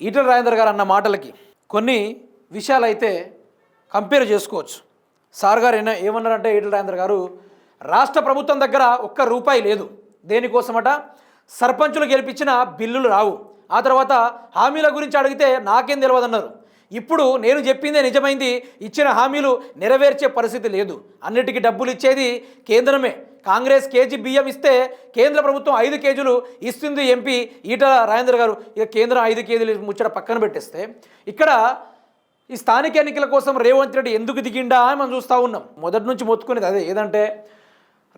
ఈటల రాజేందర్ గారు అన్న మాటలకి కొన్ని విషయాలు అయితే కంపేర్ చేసుకోవచ్చు. సార్ గారు ఏమన్నా ఏమన్నారంటే ఈటల రాజేందర్ గారు రాష్ట్ర ప్రభుత్వం దగ్గర ఒక్క రూపాయి లేదు. దేనికోసమట? సర్పంచులు గెలిపించిన బిల్లులు రావు. ఆ తర్వాత హామీల గురించి అడిగితే నాకేం తెలియదన్నారు ఇప్పుడు నేను చెప్పిందే నిజమైంది ఇచ్చిన హామీలు నెరవేర్చే పరిస్థితి లేదు. అన్నిటికీ డబ్బులు ఇచ్చేది కేంద్రమే. కాంగ్రెస్ కేజీ బియ్యం ఇస్తే కేంద్ర ప్రభుత్వం ఐదు కేజీలు ఇస్తుంది ఎంపీ ఈటల రాజేంద్ర గారు. ఇక కేంద్రం ఐదు కేజీలు ముచ్చట పక్కన పెట్టేస్తే ఇక్కడ ఈ స్థానిక ఎన్నికల కోసం రేవంత్ రెడ్డి ఎందుకు దిగిండా అని మనం చూస్తూ ఉన్నాం. మొదటి నుంచి మొత్తుకునేది అదే. ఏదంటే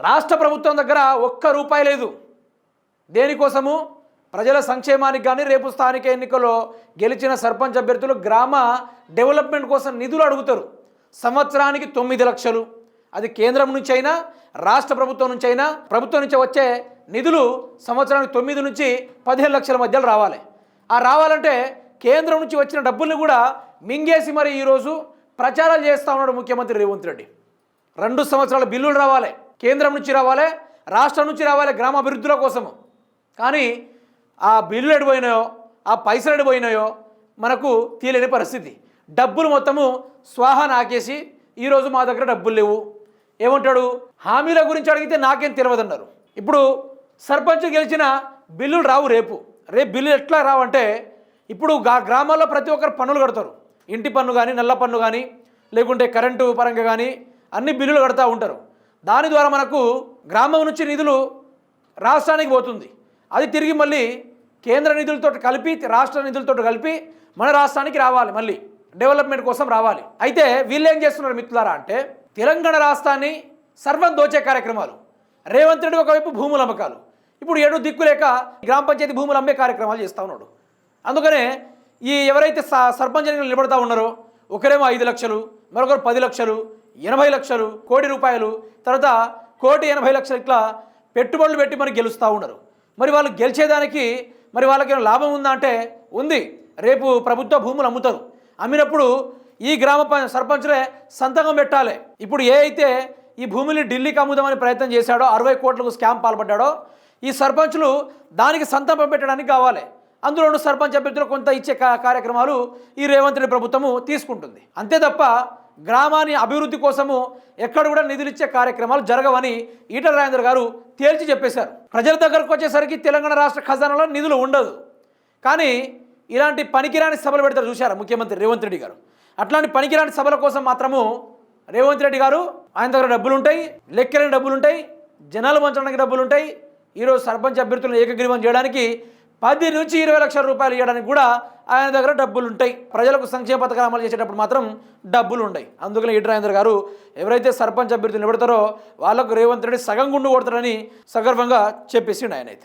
రాష్ట్ర ప్రభుత్వం దగ్గర ఒక్క రూపాయి లేదు. దేనికోసము? ప్రజల సంక్షేమానికి కానీ రేపు స్థానిక ఎన్నికల్లో గెలిచిన సర్పంచ్ అభ్యర్థులు గ్రామ డెవలప్మెంట్ కోసం నిధులు అడుగుతారు. సంవత్సరానికి తొమ్మిది లక్షలు. అది కేంద్రం నుంచి అయినా రాష్ట్ర ప్రభుత్వం నుంచి అయినా ప్రభుత్వం నుంచి వచ్చే నిధులు సంవత్సరానికి తొమ్మిది నుంచి పదిహేను లక్షల మధ్యలో రావాలి. ఆ రావాలంటే కేంద్రం నుంచి వచ్చిన డబ్బుల్ని కూడా మింగేసి మరి ఈరోజు ప్రచారాలు చేస్తూ ఉన్నాడు ముఖ్యమంత్రి రేవంత్ రెడ్డి. రెండు సంవత్సరాల బిల్లులు రావాలి. కేంద్రం నుంచి రావాలి రాష్ట్రం నుంచి రావాలి గ్రామాభివృద్ధుల కోసము. కానీ ఆ బిల్లులు ఎడిపోయినాయో ఆ పైసలు ఎడిపోయినాయో మనకు తీయలేని పరిస్థితి. డబ్బులు మొత్తము స్వాహా నాకేసి ఈరోజు మా దగ్గర డబ్బులు లేవు. ఏమంటాడు? హామీల గురించి అడిగితే నాకేం తెలియదన్నారు ఇప్పుడు సర్పంచ్ గెలిచిన బిల్లులు రావు రేపు. రేపు బిల్లులు ఎట్లా రావంటే ఇప్పుడు గా- గ్రామాల్లో ప్రతి ఒక్కరు పన్నులు కడతారు. ఇంటి పన్ను కానీ నల్ల పన్ను కానీ లేకుంటే కరెంటు పరంగా కానీ అన్ని బిల్లులు కడతా ఉంటారు. దాని ద్వారా మనకు గ్రామం నుంచి నిధులు రాష్ట్రానికి పోతుంది. అది తిరిగి మళ్ళీ కేంద్ర నిధులతో కలిపి రాష్ట్ర నిధులతో కలిపి మన రాష్ట్రానికి రావాలి మళ్ళీ. డెవలప్మెంట్ కోసం రావాలి. అయితే వీళ్ళు ఏం చేస్తున్నారు మిత్రులారా అంటే తెలంగాణ రాష్ట్రాన్ని సర్వం దోచే కార్యక్రమాలు. రేవంత్ రెడ్డి ఒకవైపు భూముల అమ్మకాలు. ఇప్పుడు ఏడు దిక్కు లేక గ్రామ పంచాయతీ భూములు అమ్మే కార్యక్రమాలు చేస్తూ ఉన్నాడు. అందుకనే ఈ ఎవరైతే స- సర్పంచ్ నిలబడతా ఉన్నారో ఒకరేమో ఐదు లక్షలు మరొకరు పది లక్షలు ఎనభై లక్షలు కోటి రూపాయలు తర్వాత కోటి ఎనభై లక్షలు ఇట్లా పెట్టుబడులు పెట్టి మరి గెలుస్తూ ఉన్నారు. మరి వాళ్ళు గెలిచేదానికి మరి వాళ్ళకి ఏమైనా లాభం ఉందా అంటే ఉంది. రేపు ప్రభుత్వ భూములు అమ్ముతారు. అమ్మినప్పుడు ఈ గ్రామ ప- సర్పంచులే సంతకం పెట్టాలి. ఇప్పుడు ఏ అయితే ఈ భూమిని ఢిల్లీకి అమ్ముదామని ప్రయత్నం చేశాడో అరవై కోట్లకు స్కామ్ పాల్పడ్డాడో ఈ సర్పంచులు దానికి సంతకం పెట్టడానికి కావాలి. అందులోనూ సర్పంచ్ అభ్యర్థులు కొంత ఇచ్చే కార్యక్రమాలు ఈ రేవంత్ రెడ్డి ప్రభుత్వము తీసుకుంటుంది. అంతే తప్ప గ్రామాన్ని అభివృద్ధి కోసము ఎక్కడ కూడా నిధులు ఇచ్చే కార్యక్రమాలు జరగవని ఈటల రాజేంద్ర గారు తేల్చి చెప్పేశారు. ప్రజల దగ్గరకు వచ్చేసరికి తెలంగాణ రాష్ట్ర ఖజానాలో నిధులు ఉండదు. కానీ ఇలాంటి పనికిరాని సభలు పెడతారు చూశారా? ముఖ్యమంత్రి రేవంత్ రెడ్డి గారు. అట్లాంటి పనికిరాని సభల కోసం మాత్రము రేవంత్ రెడ్డి గారు ఆయన దగ్గర డబ్బులు ఉంటాయి లెక్కలేని డబ్బులు ఉంటాయి జనాలు పంచడానికి డబ్బులు ఉంటాయి ఈరోజు సర్పంచ్ అభ్యర్థులను ఏకగ్రీవం చేయడానికి పది నుంచి ఇరవై లక్షల రూపాయలు ఇవ్వడానికి కూడా ఆయన దగ్గర డబ్బులు ఉంటాయి ప్రజలకు సంక్షేమ పథకాలు అమలు చేసేటప్పుడు మాత్రం డబ్బులు ఉంటాయి అందుకని ఈట రాజేంద్ర గారు ఎవరైతే సర్పంచ్ అభ్యర్థులు నిలబడతారో వాళ్ళకు రేవంత్ రెడ్డి సగం గుండు కొడతారని సగర్వంగా చెప్పేసిండు ఆయన అయితే.